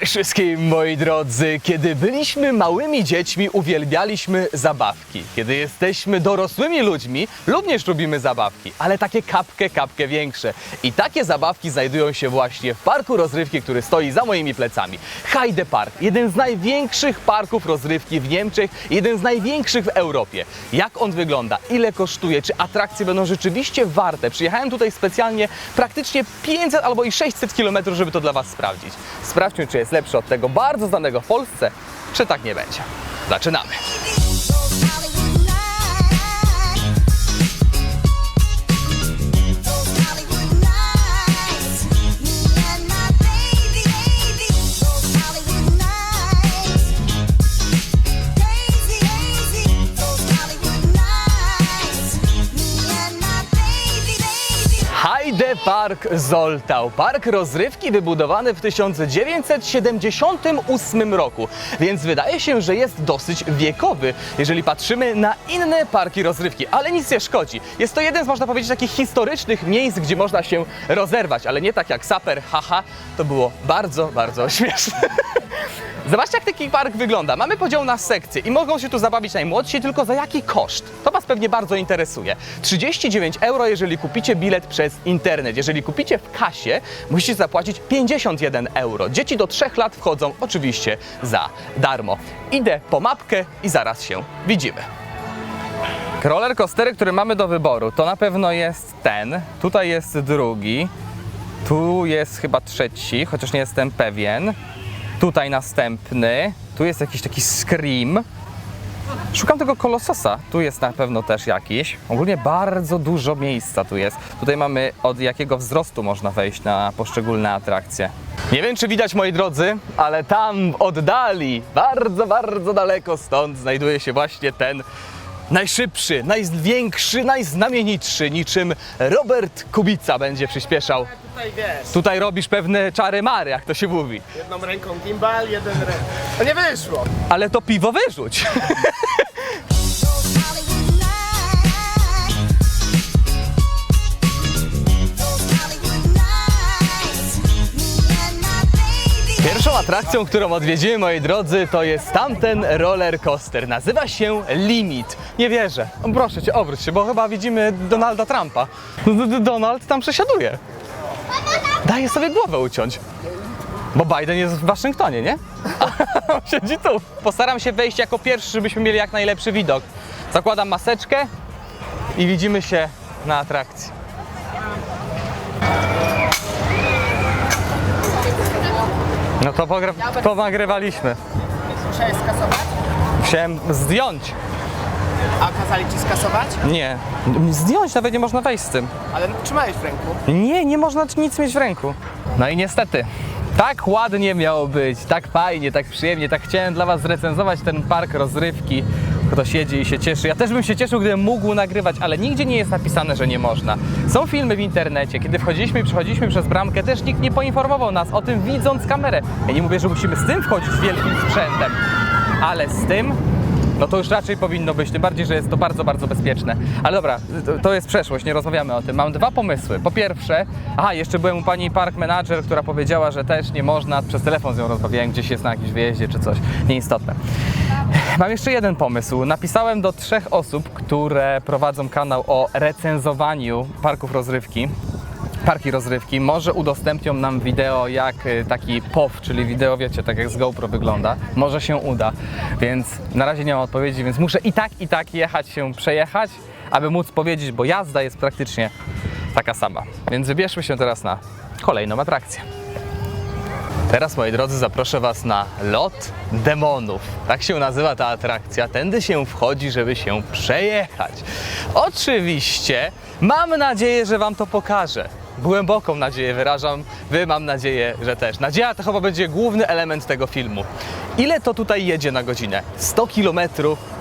Cześć wszystkim moi drodzy. Kiedy byliśmy małymi dziećmi, uwielbialiśmy zabawki. Kiedy jesteśmy dorosłymi ludźmi, również lubimy zabawki, ale takie kapkę, kapkę większe. I takie zabawki znajdują się właśnie w parku rozrywki, który stoi za moimi plecami. Heide Park, jeden z największych parków rozrywki w Niemczech, jeden z największych w Europie. Jak on wygląda? Ile kosztuje? Czy atrakcje będą rzeczywiście warte? Przyjechałem tutaj specjalnie praktycznie 500 albo i 600 km, żeby to dla Was sprawdzić. Sprawdźmy, czy jest lepszy od tego bardzo znanego w Polsce, czy tak nie będzie. Zaczynamy. Park Zoltau. Park rozrywki wybudowany w 1978 roku, więc wydaje się, że jest dosyć wiekowy, jeżeli patrzymy na inne parki rozrywki, ale nic nie szkodzi. Jest to jeden z, można powiedzieć, takich historycznych miejsc, gdzie można się rozerwać, ale nie tak jak Saper, haha, to było bardzo, bardzo śmieszne. Zobaczcie, jak taki park wygląda. Mamy podział na sekcje i mogą się tu zabawić najmłodsi, tylko za jaki koszt? To Was pewnie bardzo interesuje. 39 euro, jeżeli kupicie bilet przez internet. Jeżeli kupicie w kasie, musicie zapłacić 51 euro. Dzieci do 3 lat wchodzą oczywiście za darmo. Idę po mapkę i zaraz się widzimy. Roller coastery, który mamy do wyboru, to na pewno jest ten. Tutaj jest drugi. Tu jest chyba trzeci, chociaż nie jestem pewien. Tutaj następny. Tu jest jakiś taki scream. Szukam tego kolososa. Tu jest na pewno też jakiś. Ogólnie bardzo dużo miejsca tu jest. Tutaj mamy od jakiego wzrostu można wejść na poszczególne atrakcje. Nie wiem, czy widać, moi drodzy, ale tam w oddali, bardzo, bardzo daleko stąd, znajduje się właśnie ten najszybszy, największy, najznamienitszy, niczym Robert Kubica będzie przyspieszał. Tutaj wiesz, Tutaj robisz pewne czary mary, jak to się mówi. jedną ręką gimbal, jeden ręką. To nie wyszło. Ale to piwo wyrzuć. atrakcją, którą odwiedzimy, moi drodzy, to jest tamten roller coaster. Nazywa się Limit. Nie wierzę. Proszę cię, obróć się, bo chyba widzimy Donalda Trumpa. Donald tam przesiaduje. Daje sobie głowę uciąć. Bo Biden jest w Waszyngtonie, nie? A siedzi tu. Postaram się wejść jako pierwszy, żebyśmy mieli jak najlepszy widok. Zakładam maseczkę i widzimy się na atrakcji. No to pogra- ponagrywaliśmy. Musiałeś skasować? Musiałem zdjąć. A kazali ci skasować? Nie. Zdjąć nawet nie można wejść z tym. Ale trzymałeś w ręku. Nie, nie można nic mieć w ręku. No i niestety. Tak ładnie miało być, tak fajnie, tak przyjemnie, tak chciałem dla Was zrecenzować ten park rozrywki. Kto siedzi i się cieszy. Ja też bym się cieszył, gdybym mógł nagrywać, ale nigdzie nie jest napisane, że nie można. Są filmy w internecie. Kiedy wchodziliśmy i przechodziliśmy przez bramkę, też nikt nie poinformował nas o tym, widząc kamerę. Ja nie mówię, że musimy z tym wchodzić wielkim sprzętem, ale z tym no to już raczej powinno być, tym bardziej, że jest to bardzo, bardzo bezpieczne. Ale dobra, to, to jest przeszłość, nie rozmawiamy o tym. Mam dwa pomysły. Po pierwsze, aha, jeszcze byłem u pani park manager, która powiedziała, że też nie można, przez telefon z nią rozmawiałem, gdzieś jest na jakimś wyjeździe czy coś, nieistotne. Mam jeszcze jeden pomysł. Napisałem do trzech osób, które prowadzą kanał o recenzowaniu parków rozrywki parki rozrywki, może udostępnią nam wideo jak y, taki POW, czyli wideo, wiecie, tak jak z GoPro wygląda. Może się uda, więc na razie nie mam odpowiedzi, więc muszę i tak, i tak jechać się przejechać, aby móc powiedzieć, bo jazda jest praktycznie taka sama. Więc wybierzmy się teraz na kolejną atrakcję. Teraz, moi drodzy, zaproszę Was na lot demonów. Tak się nazywa ta atrakcja. Tędy się wchodzi, żeby się przejechać. Oczywiście mam nadzieję, że Wam to pokażę. Głęboką nadzieję wyrażam, Wy mam nadzieję, że też. Nadzieja to chyba będzie główny element tego filmu. Ile to tutaj jedzie na godzinę? 100 km,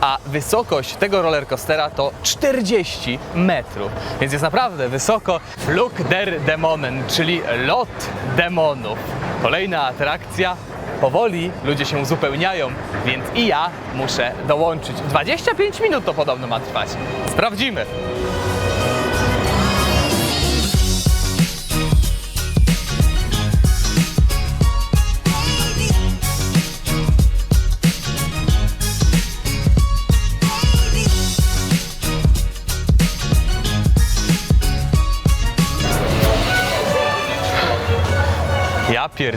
a wysokość tego rollercoastera to 40 metrów. Więc jest naprawdę wysoko. Flug der Demonen, czyli lot demonów. Kolejna atrakcja. Powoli ludzie się uzupełniają, więc i ja muszę dołączyć. 25 minut to podobno ma trwać. Sprawdzimy.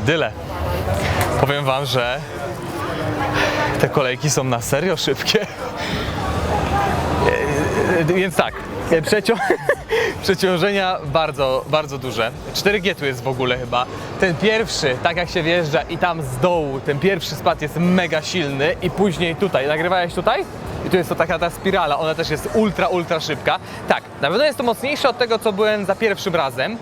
Pierdyle. Powiem wam, że te kolejki są na serio szybkie. E, e, Więc tak, e, przecią... przeciążenia bardzo, bardzo duże. 4G tu jest w ogóle chyba. Ten pierwszy, tak jak się wjeżdża i tam z dołu, ten pierwszy spad jest mega silny i później tutaj, nagrywałeś tutaj? I tu jest to taka ta spirala, ona też jest ultra, ultra szybka. Tak, na pewno jest to mocniejsze od tego, co byłem za pierwszym razem.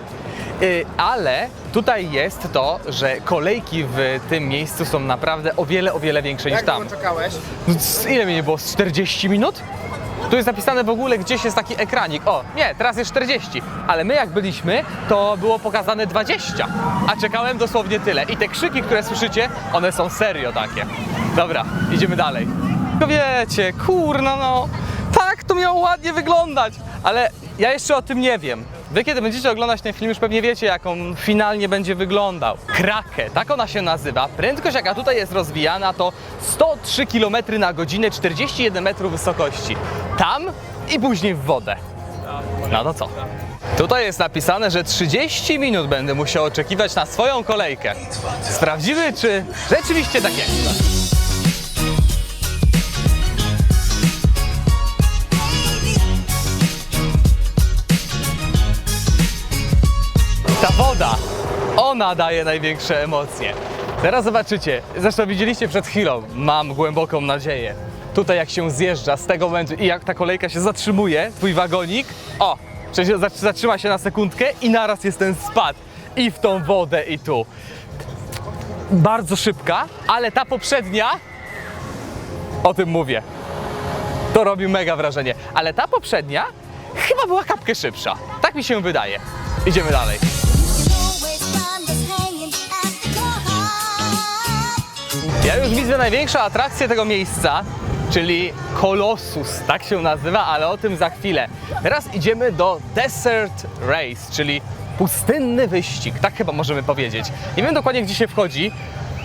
Y, ale tutaj jest to, że kolejki w tym miejscu są naprawdę o wiele, o wiele większe niż Jak tam. długo czekałeś? No, ile mi nie było? Z 40 minut? Tu jest napisane w ogóle gdzieś jest taki ekranik. O, nie, teraz jest 40, ale my jak byliśmy, to było pokazane 20, a czekałem dosłownie tyle. I te krzyki, które słyszycie, one są serio takie. Dobra, idziemy dalej. No wiecie, kurna no, tak to miało ładnie wyglądać, ale ja jeszcze o tym nie wiem. Wy kiedy będziecie oglądać ten film, już pewnie wiecie, jak on finalnie będzie wyglądał. Krakę, tak ona się nazywa. Prędkość, jaka tutaj jest rozwijana, to 103 km na godzinę, 41 metrów wysokości. Tam i później w wodę. No to co? Tutaj jest napisane, że 30 minut będę musiał oczekiwać na swoją kolejkę. Sprawdzimy, czy rzeczywiście tak jest. Woda, ona daje największe emocje. Teraz zobaczycie, zresztą widzieliście przed chwilą, mam głęboką nadzieję. Tutaj jak się zjeżdża z tego momentu i jak ta kolejka się zatrzymuje, twój wagonik, o, zatrzyma się na sekundkę i naraz jest ten spad i w tą wodę i tu. Bardzo szybka, ale ta poprzednia, o tym mówię, to robi mega wrażenie. Ale ta poprzednia chyba była kapkę szybsza. Tak mi się wydaje. Idziemy dalej. Ja już widzę największą atrakcję tego miejsca, czyli Colossus, tak się nazywa, ale o tym za chwilę. Teraz idziemy do Desert Race, czyli pustynny wyścig, tak chyba możemy powiedzieć. Nie wiem dokładnie gdzie się wchodzi.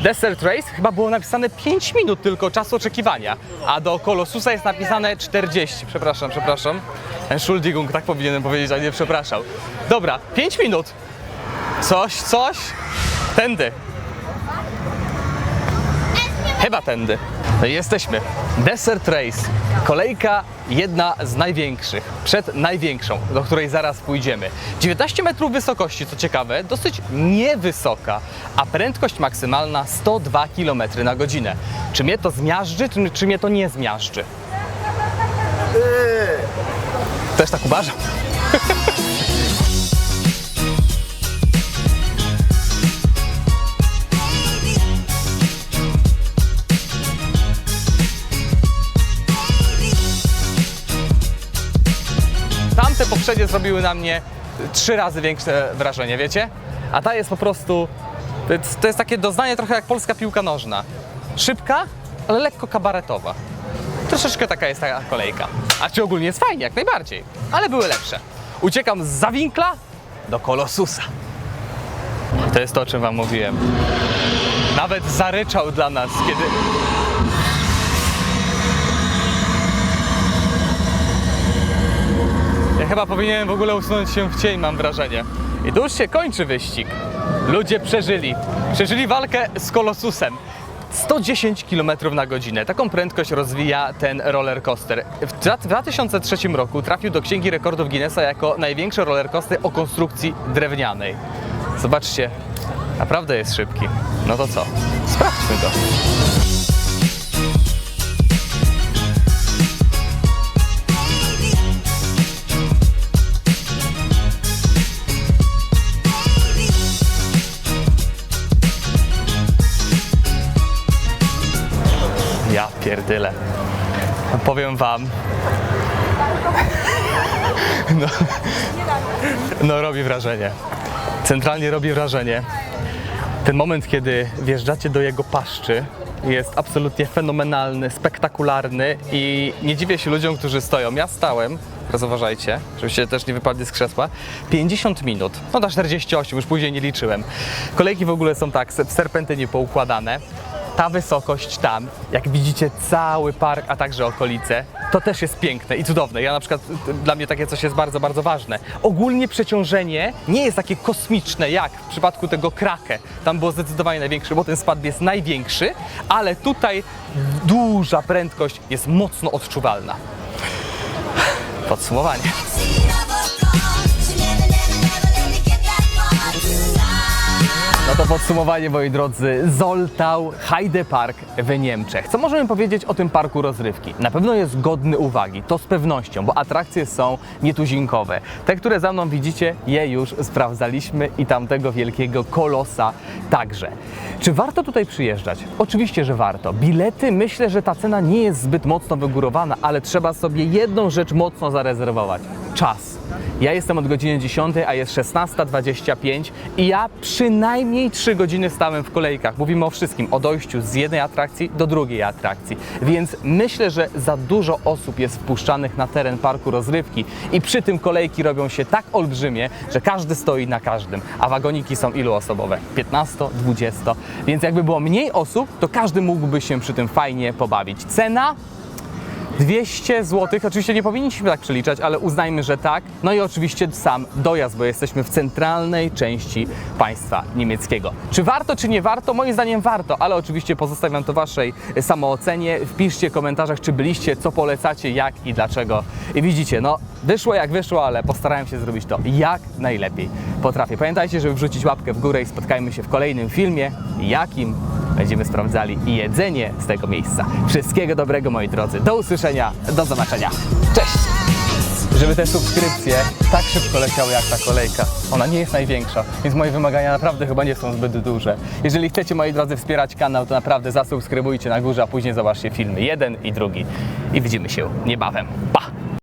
Desert Race chyba było napisane 5 minut tylko czasu oczekiwania, a do Colossusa jest napisane 40. Przepraszam, przepraszam. Entschuldigung, tak powinienem powiedzieć, a nie przepraszam. Dobra, 5 minut. Coś, coś. Tędy. Chyba tędy. No i jesteśmy. Desert Race. Kolejka jedna z największych. Przed największą, do której zaraz pójdziemy. 19 metrów wysokości, co ciekawe, dosyć niewysoka, a prędkość maksymalna 102 km na godzinę. Czy mnie to zmiażdży, czy, czy mnie to nie zmiażdży? Też tak uważam. Tamte poprzednie zrobiły na mnie trzy razy większe wrażenie, wiecie? A ta jest po prostu. To jest takie doznanie trochę jak polska piłka nożna. Szybka, ale lekko kabaretowa. Troszeczkę taka jest ta kolejka. A czy ogólnie jest fajnie, jak najbardziej. Ale były lepsze. Uciekam z Zawinkla do Kolosusa. To jest to, o czym wam mówiłem. Nawet zaryczał dla nas, kiedy Ja chyba powinienem w ogóle usunąć się w cień, mam wrażenie. I tu już się kończy wyścig. Ludzie przeżyli. Przeżyli walkę z Kolosusem. 110 km na godzinę. Taką prędkość rozwija ten roller coaster. W dwa- w 2003 roku trafił do Księgi Rekordów Guinnessa jako największy roller coaster o konstrukcji drewnianej. Zobaczcie, naprawdę jest szybki. No to co? Sprawdźmy to. Pierdyle. Powiem wam. No, no robi wrażenie. Centralnie robi wrażenie. Ten moment, kiedy wjeżdżacie do jego paszczy, jest absolutnie fenomenalny, spektakularny i nie dziwię się ludziom, którzy stoją. Ja stałem, teraz uważajcie, żebyście też nie wypadli z krzesła, 50 minut, no na 48, już później nie liczyłem. Kolejki w ogóle są tak, w serpentynie poukładane. Ta wysokość tam, jak widzicie cały park, a także okolice, To też jest piękne i cudowne. Ja na przykład, dla mnie takie coś jest bardzo, bardzo ważne. Ogólnie przeciążenie nie jest takie kosmiczne jak w przypadku tego Krake. Tam było zdecydowanie największe, bo ten spad jest największy, ale tutaj duża prędkość jest mocno odczuwalna. Podsumowanie. No to podsumowanie, moi drodzy, Zoltau Heide Park w Niemczech. Co możemy powiedzieć o tym parku rozrywki? Na pewno jest godny uwagi, to z pewnością, bo atrakcje są nietuzinkowe. Te, które za mną widzicie, je już sprawdzaliśmy i tamtego wielkiego kolosa także. Czy warto tutaj przyjeżdżać? Oczywiście, że warto. Bilety, myślę, że ta cena nie jest zbyt mocno wygórowana, ale trzeba sobie jedną rzecz mocno zarezerwować. Czas. Ja jestem od godziny 10, a jest 16.25 i ja przynajmniej 3 godziny stałem w kolejkach. Mówimy o wszystkim, o dojściu z jednej atrakcji do drugiej atrakcji. Więc myślę, że za dużo osób jest wpuszczanych na teren parku rozrywki i przy tym kolejki robią się tak olbrzymie, że każdy stoi na każdym. A wagoniki są iluosobowe? 15, 20. Więc jakby było mniej osób, to każdy mógłby się przy tym fajnie pobawić. Cena 200 zł. Oczywiście nie powinniśmy tak przeliczać, ale uznajmy, że tak. No i oczywiście sam dojazd, bo jesteśmy w centralnej części państwa niemieckiego. Czy warto, czy nie warto? Moim zdaniem warto, ale oczywiście pozostawiam to Waszej samoocenie. Wpiszcie w komentarzach, czy byliście, co polecacie, jak i dlaczego. I widzicie, no wyszło jak wyszło, ale postarałem się zrobić to jak najlepiej potrafię. Pamiętajcie, żeby wrzucić łapkę w górę i spotkajmy się w kolejnym filmie, jakim będziemy sprawdzali i jedzenie z tego miejsca. Wszystkiego dobrego, moi drodzy. Do usłyszenia, do zobaczenia. Cześć! Żeby te subskrypcje tak szybko leciały jak ta kolejka. Ona nie jest największa, więc moje wymagania naprawdę chyba nie są zbyt duże. Jeżeli chcecie, moi drodzy, wspierać kanał, to naprawdę zasubskrybujcie na górze, a później zobaczcie filmy jeden i drugi. I widzimy się niebawem. Pa!